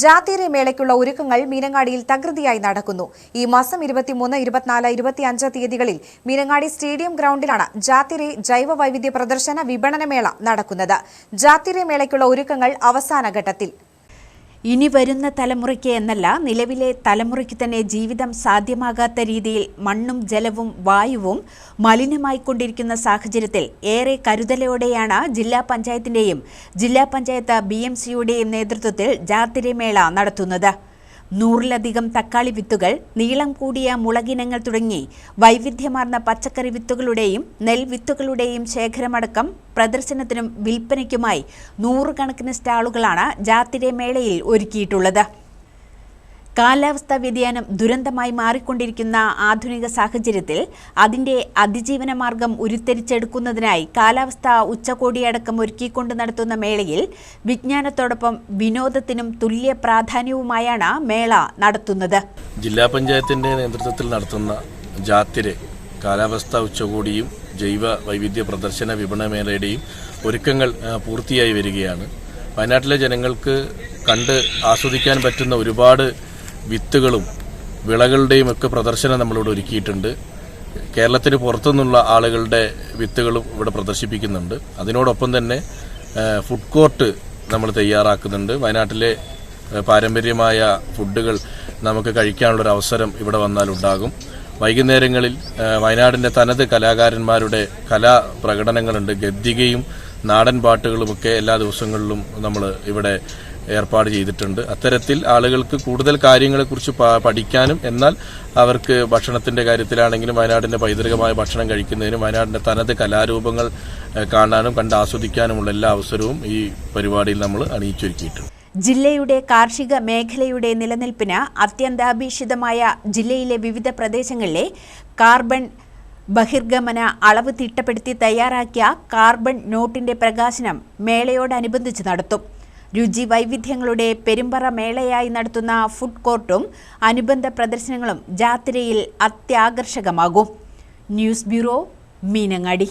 ജാതീയ മേളയ്ക്കുള്ള ഒരുക്കങ്ങൾ മീനങ്ങാടിയിൽ തകൃതിയായി നടക്കുന്നു. ഈ മാസം ഇരുപത്തിമൂന്ന് ഇരുപത്തിനാല് ഇരുപത്തിയഞ്ച് തീയതികളിൽ മീനങ്ങാടി സ്റ്റേഡിയം ഗ്രൗണ്ടിലാണ് ജാത്തിരെ ജൈവ വൈവിധ്യ പ്രദർശന വിപണനമേള നടക്കുന്നത്. ജാത്തിരെ മേളയ്ക്കുള്ള ഒരുക്കങ്ങൾ അവസാന ഘട്ടത്തിൽ. ഇനി വരുന്ന തലമുറയ്ക്ക് എന്നല്ല നിലവിലെ തലമുറയ്ക്ക് തന്നെ ജീവിതം സാധ്യമാകാത്ത രീതിയിൽ മണ്ണും ജലവും വായുവും മലിനമായിക്കൊണ്ടിരിക്കുന്ന സാഹചര്യത്തിൽ ഏറെ കരുതലോടെയാണ് ജില്ലാ പഞ്ചായത്തിന്റെയും ജില്ലാ പഞ്ചായത്ത് ബി എം സിയുടെയും നേതൃത്വത്തിൽ ജാത്തിരമേള നടത്തുന്നത്. നൂറിലധികം തക്കാളി വിത്തുകൾ നീളം കൂടിയ മുളകിനങ്ങൾ തുടങ്ങി വൈവിധ്യമാർന്ന പച്ചക്കറി വിത്തുകളുടെയും നെൽവിത്തുകളുടെയും ശേഖരമടക്കം പ്രദർശനത്തിനും വിൽപ്പനയ്ക്കുമായി നൂറുകണക്കിന് സ്റ്റാളുകളാണ് ജാത്തിരെ മേളയിൽ ഒരുക്കിയിട്ടുള്ളത്. കാലാവസ്ഥാ വ്യതിയാനം ദുരന്തമായി മാറിക്കൊണ്ടിരിക്കുന്ന ആധുനിക സാഹചര്യത്തിൽ അതിന്റെ അതിജീവന മാർഗം ഉരുത്തിരിച്ചെടുക്കുന്നതിനായി കാലാവസ്ഥാ ഉച്ചകോടിയടക്കം ഒരുക്കിക്കൊണ്ട് നടത്തുന്ന മേളയിൽ വിജ്ഞാനത്തോടൊപ്പം വിനോദത്തിനും തുല്യ പ്രാധാന്യവുമായാണ് മേള നടത്തുന്നത്. ജില്ലാ പഞ്ചായത്തിന്റെ നേതൃത്വത്തിൽ നടത്തുന്ന ജാത്തിരെ കാലാവസ്ഥാ ഉച്ചകോടിയും ജൈവ വൈവിധ്യ പ്രദർശന വിപണനമേളയുടെയും ഒരുക്കങ്ങൾ ആ, പൂർത്തിയായി വരികയാണ്. വയനാട്ടിലെ ജനങ്ങൾക്ക് കണ്ട് ആസ്വദിക്കാൻ പറ്റുന്ന ഒരുപാട് വിത്തുകളും വിളകളുടെയും ഒക്കെ പ്രദർശനം നമ്മളിവിടെ ഒരുക്കിയിട്ടുണ്ട്. കേരളത്തിന് പുറത്തുനിന്നുള്ള ആളുകളുടെ വിത്തുകളും ഇവിടെ പ്രദർശിപ്പിക്കുന്നുണ്ട്. അതിനോടൊപ്പം തന്നെ ഫുഡ് കോർട്ട് നമ്മൾ തയ്യാറാക്കുന്നുണ്ട്. വയനാട്ടിലെ പാരമ്പര്യമായ ഫുഡുകൾ നമുക്ക് കഴിക്കാനുള്ളൊരു അവസരം ഇവിടെ വന്നാൽ ഉണ്ടാകും. വൈകുന്നേരങ്ങളിൽ വയനാടിന്റെ തനത് കലാകാരന്മാരുടെ കലാ പ്രകടനങ്ങളുണ്ട്. ഗദ്ദികയും നാടൻ പാട്ടുകളുമൊക്കെ എല്ലാ ദിവസങ്ങളിലും നമ്മൾ ഇവിടെ ഏർപ്പാട് ചെയ്തിട്ടുണ്ട്. അത്തരത്തിൽ ആളുകൾക്ക് കൂടുതൽ കാര്യങ്ങളെക്കുറിച്ച് പഠിക്കാനും എന്നാൽ അവർക്ക് ഭക്ഷണത്തിന്റെ കാര്യത്തിലാണെങ്കിലും വയനാടിന്റെ പൈതൃകമായ ഭക്ഷണം കഴിക്കുന്നതിനും വയനാടിന്റെ തനത് കലാരൂപങ്ങൾ കാണാനും കണ്ട് ആസ്വദിക്കാനുമുള്ള എല്ലാ അവസരവും ഈ പരിപാടിയിൽ നമ്മൾ അണിയിച്ചൊരുക്കിയിട്ടുണ്ട്. ജില്ലയുടെ കാർഷിക മേഖലയുടെ നിലനിൽപ്പിന് അത്യന്താപേക്ഷിതമായ ജില്ലയിലെ വിവിധ പ്രദേശങ്ങളിലെ കാർബൺ ബഹിർഗമന അളവ് തിട്ടപ്പെടുത്തി തയ്യാറാക്കിയ കാർബൺ നോട്ടിന്റെ പ്രകാശനം മേളയോടനുബന്ധിച്ച് നടത്തും. രുചി വൈവിധ്യങ്ങളുടെ പെരുമ്പറ മേളയായി നടത്തുന്ന ഫുഡ് കോർട്ടും അനുബന്ധ പ്രദർശനങ്ങളും ജാത്രയിൽ അത്യാകർഷകമാകും. News bureau Meenangadi.